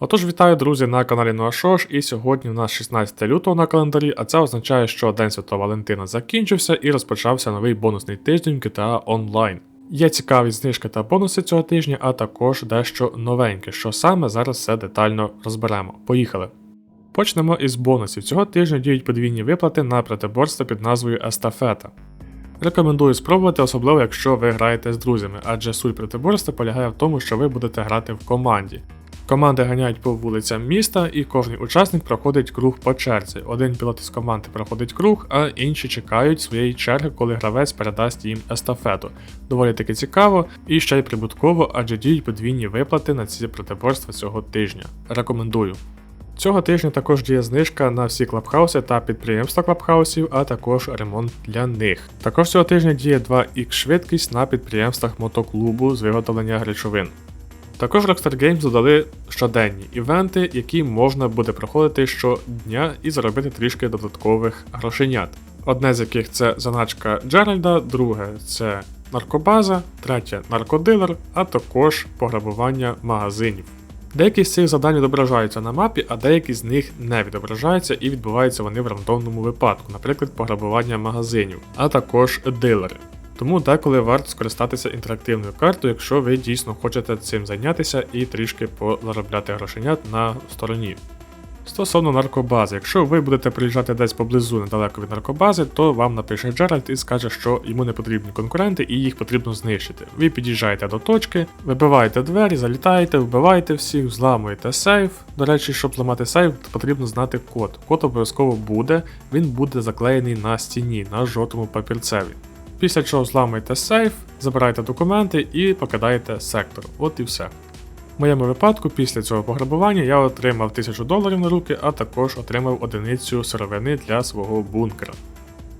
Отож, вітаю, друзі, на каналі Нуашош, і сьогодні у нас 16 лютого на календарі, а це означає, що День Святого Валентина закінчився і розпочався новий бонусний тиждень GTA Online. Є цікаві знижки та бонуси цього тижня, а також дещо новеньке, що саме зараз все детально розберемо. Поїхали! Почнемо із бонусів. Цього тижня діють подвійні виплати на протиборство під назвою Естафета. Рекомендую спробувати, особливо якщо ви граєте з друзями, адже суть протиборства полягає в тому, що ви будете грати в команді. Команди ганяють по вулицям міста, і кожен учасник проходить круг по черзі. Один пілот із команди проходить круг, а інші чекають своєї черги, коли гравець передасть їм естафету. Доволі таки цікаво і ще й прибутково, адже діють подвійні виплати на ці протиборства цього тижня. Рекомендую. Цього тижня також діє знижка на всі клабхауси та підприємства клабхаусів, а також ремонт для них. Також цього тижня діє 2х швидкість на підприємствах мотоклубу з виготовлення речовин. Також Rockstar Games додали щоденні івенти, які можна буде проходити щодня і заробити трішки додаткових грошенят. Одне з яких це заначка Джеральда, друге це наркобаза, третє наркодилер, а також пограбування магазинів. Деякі з цих завдань відображаються на мапі, а деякі з них не відображаються і відбуваються вони в рандомному випадку, наприклад, пограбування магазинів, а також дилери. Тому деколи варто скористатися інтерактивною картою, якщо ви дійсно хочете цим зайнятися і трішки позаробляти грошенят на стороні. Стосовно наркобази, якщо ви будете приїжджати десь поблизу недалеко від наркобази, то вам напише Джеральд і скаже, що йому не потрібні конкуренти і їх потрібно знищити. Ви під'їжджаєте до точки, вибиваєте двері, залітаєте, вбиваєте всіх, зламуєте сейф. До речі, щоб зламати сейф, потрібно знати код. Код обов'язково буде, він буде заклеєний на стіні, на жовтому папірцеві. Після чого зламуєте сейф, забираєте документи і покидаєте сектор. От і все. В моєму випадку, після цього пограбування я отримав 1000 доларів на руки, а також отримав одиницю сировини для свого бункера.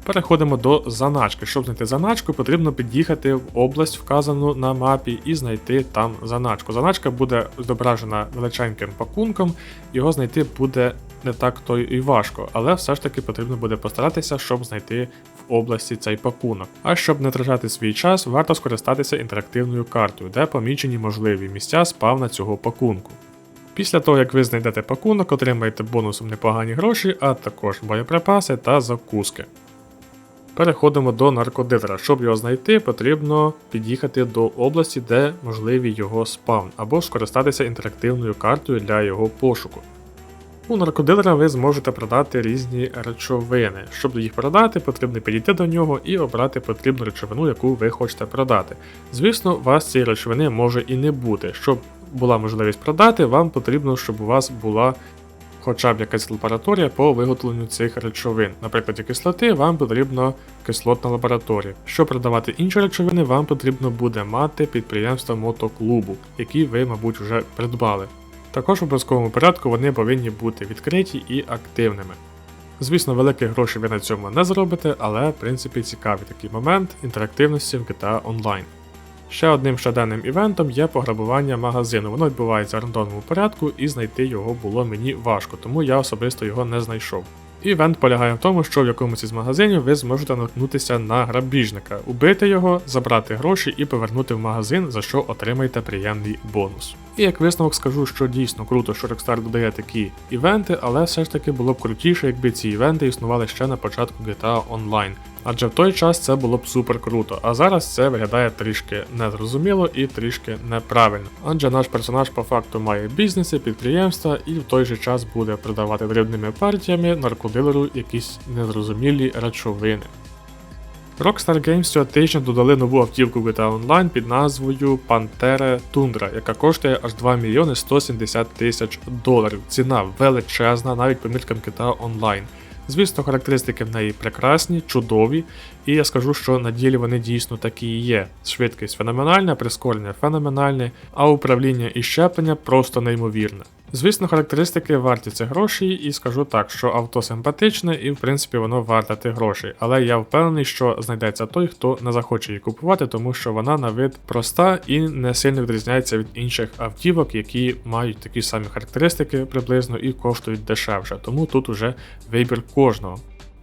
Переходимо до заначки. Щоб знайти заначку, потрібно під'їхати в область, вказану на мапі, і знайти там заначку. Заначка буде зображена величеньким пакунком, його знайти буде не так то і важко, але все ж таки потрібно буде постаратися, щоб знайти в області цей пакунок. А щоб не втрачати свій час, варто скористатися інтерактивною картою, де помічені можливі місця спавна цього пакунку. Після того, як ви знайдете пакунок, отримаєте бонусом непогані гроші, а також боєприпаси та закуски. Переходимо до наркодилера. Щоб його знайти, потрібно під'їхати до області, де можливий його спавн, або скористатися інтерактивною картою для його пошуку. У наркодилера ви зможете продати різні речовини. Щоб їх продати, потрібно підійти до нього і обрати потрібну речовину, яку ви хочете продати. Звісно, у вас цієї речовини може і не бути. Щоб була можливість продати, вам потрібно, щоб у вас була хоча б якась лабораторія по виготовленню цих речовин. Наприклад, кислоти, вам потрібна кислотна лабораторія. Щоб продавати інші речовини, вам потрібно буде мати підприємство мотоклубу, які ви, мабуть, вже придбали. Також в обов'язковому порядку вони повинні бути відкриті і активними. Звісно, великих грошей ви на цьому не зробите, але в принципі цікавий такий момент інтерактивності в GTA Online. Ще одним щоденним івентом є пограбування магазину. Воно відбувається в рандомному порядку, і знайти його було мені важко, тому я особисто його не знайшов. Івент полягає в тому, що в якомусь із магазинів ви зможете наткнутися на грабіжника, убити його, забрати гроші і повернути в магазин, за що отримаєте приємний бонус. І як висновок скажу, що дійсно круто, що Rockstar додає такі івенти, але все ж таки було б крутіше, якби ці івенти існували ще на початку GTA Online. Адже в той час це було б супер круто, а зараз це виглядає трішки незрозуміло і трішки неправильно. Адже наш персонаж по факту має бізнеси, підприємства і в той же час буде продавати дрібними партіями наркодилеру якісь незрозумілі речовини. Rockstar Games цього тижня додали нову автівку GTA Online під назвою Pantera Tundra, яка коштує аж 2 мільйони 170 тисяч доларів. Ціна величезна, навіть по міркам GTA Online. Звісно, характеристики в неї прекрасні, чудові, і я скажу, що на ділі вони дійсно такі і є. Швидкість феноменальна, прискорення феноменальне, а управління і щеплення просто неймовірне. Звісно, характеристики варті цих грошей, і скажу так, що авто симпатичне і в принципі воно варте тих грошей. Але я впевнений, що знайдеться той, хто не захоче її купувати, тому що вона на вид проста і не сильно відрізняється від інших автівок, які мають такі самі характеристики приблизно і коштують дешевше. Тому тут уже вибір кожного.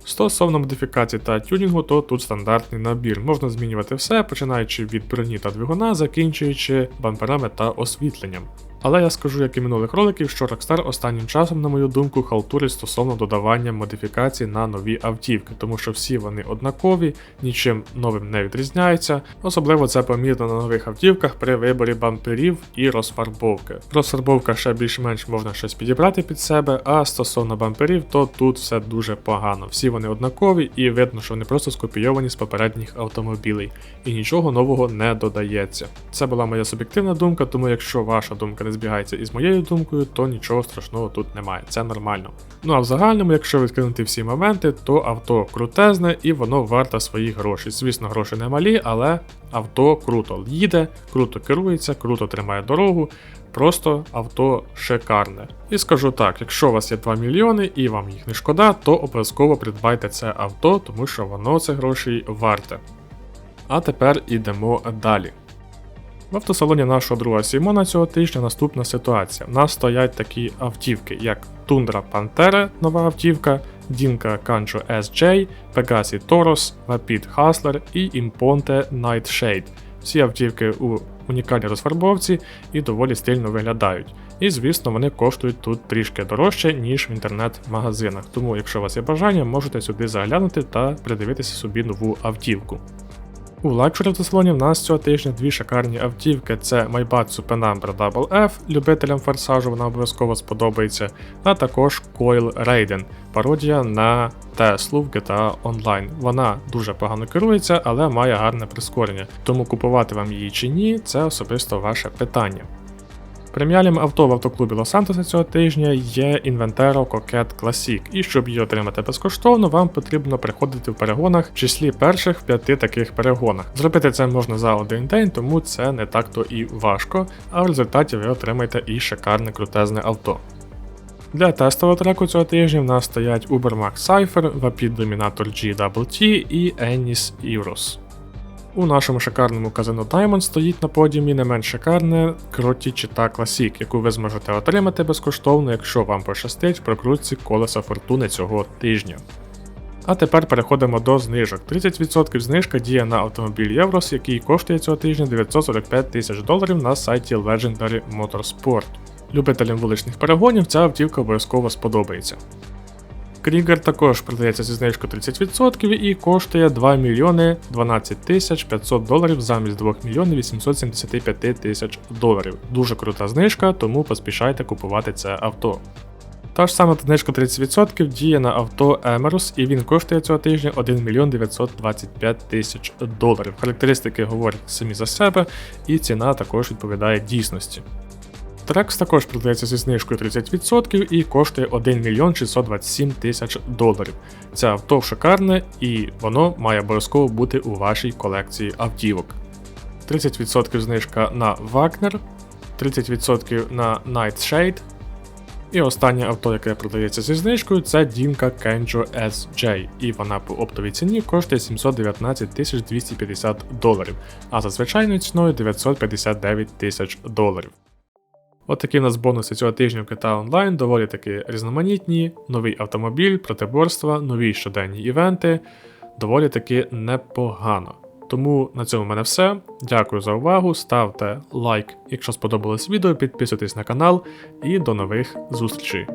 Стосовно модифікацій та тюнінгу, то тут стандартний набір. Можна змінювати все, починаючи від броні та двигуна, закінчуючи бамперами та освітленням. Але я скажу, як і минулих роликів, що Rockstar останнім часом, на мою думку, халтурить стосовно додавання модифікацій на нові автівки, тому що всі вони однакові, нічим новим не відрізняються. Особливо це помітно на нових автівках при виборі бамперів і розфарбовки. Розфарбовка ще більш-менш можна щось підібрати під себе, а стосовно бамперів, то тут все дуже погано. Всі вони однакові і видно, що вони просто скопійовані з попередніх автомобілей, і нічого нового не додається. Це була моя суб'єктивна думка, тому якщо ваша думка не збігається із моєю думкою, то нічого страшного тут немає, це нормально. Ну а в загальному, якщо відкинути всі моменти, то авто крутезне і воно варте своїх грошей. Звісно, гроші не малі, але авто круто їде, круто керується, круто тримає дорогу. Просто авто шикарне. І скажу так: якщо у вас є 2 мільйони і вам їх не шкода, то обов'язково придбайте це авто, тому що воно це грошей варте. А тепер ідемо далі. В автосалоні нашого друга Сімона цього тижня наступна ситуація. У нас стоять такі автівки, як Тундра Pantera, нова автівка, Dinka Cancho SJ, Pegasi Toros, Rapid Hustler і Imponte Nightshade. Всі автівки у унікальній розфарбовці і доволі стильно виглядають. І звісно, вони коштують тут трішки дорожче, ніж в інтернет-магазинах. Тому, якщо у вас є бажання, можете сюди заглянути та придивитися собі нову автівку. У лакшері автосалоні в нас цього тижня дві шикарні автівки: це Maybach Penumbra Double F, любителям форсажу вона обов'язково сподобається, а також Coil Raiden, пародія на Теслу в GTA Online. Вона дуже погано керується, але має гарне прискорення. Тому купувати вам її чи ні, це особисто ваше питання. Преміальним авто в автоклубі Лос-Сантоса цього тижня є Inventero Coquette Classic, і щоб її отримати безкоштовно, вам потрібно приходити в перегонах в числі перших п'яти таких перегонах. Зробити це можна за один день, тому це не так-то і важко, а в результаті ви отримаєте і шикарне крутезне авто. Для тестового треку цього тижня в нас стоять Ubermax Cypher, Vapid Dominator GWT і Ennis Euros. У нашому шикарному казино Diamond стоїть на подіумі не менш шикарне Кроті Чита Classic, яку ви зможете отримати безкоштовно, якщо вам пощастить в прокрутці колеса фортуни цього тижня. А тепер переходимо до знижок. 30% знижка діє на автомобіль Єврос, який коштує цього тижня 945 тисяч доларів на сайті Legendary Motorsport. Любителям вуличних перегонів ця автівка обов'язково сподобається. Крігер також продається зі знижкою 30% і коштує 2 мільйони 12 тисяч 500 доларів замість 2 мільйонів 875 тисяч доларів. Дуже крута знижка, тому поспішайте купувати це авто. Та ж сама знижка 30% діє на авто Emerus, і він коштує цього тижня 1 мільйон 925 тисяч доларів. Характеристики говорять самі за себе, і ціна також відповідає дійсності. Трекс також продається зі знижкою 30% і коштує 1 мільйон 627 тисяч доларів. Це авто шикарне і воно має обов'язково бути у вашій колекції автівок. 30% знижка на Wagner, 30% на Nightshade. І останнє авто, яке продається зі знижкою, це Dinka Kenjo SJ, і вона по оптовій ціні коштує 719 250 доларів, а за звичайною ціною 959 тисяч доларів. От в нас бонуси цього тижня в GTA онлайн доволі таки різноманітні, новий автомобіль, протиборства, нові щоденні івенти, доволі таки непогано. Тому на цьому в мене все. Дякую за увагу. Ставте лайк, якщо сподобалось відео, підписуйтесь на канал і до нових зустрічей.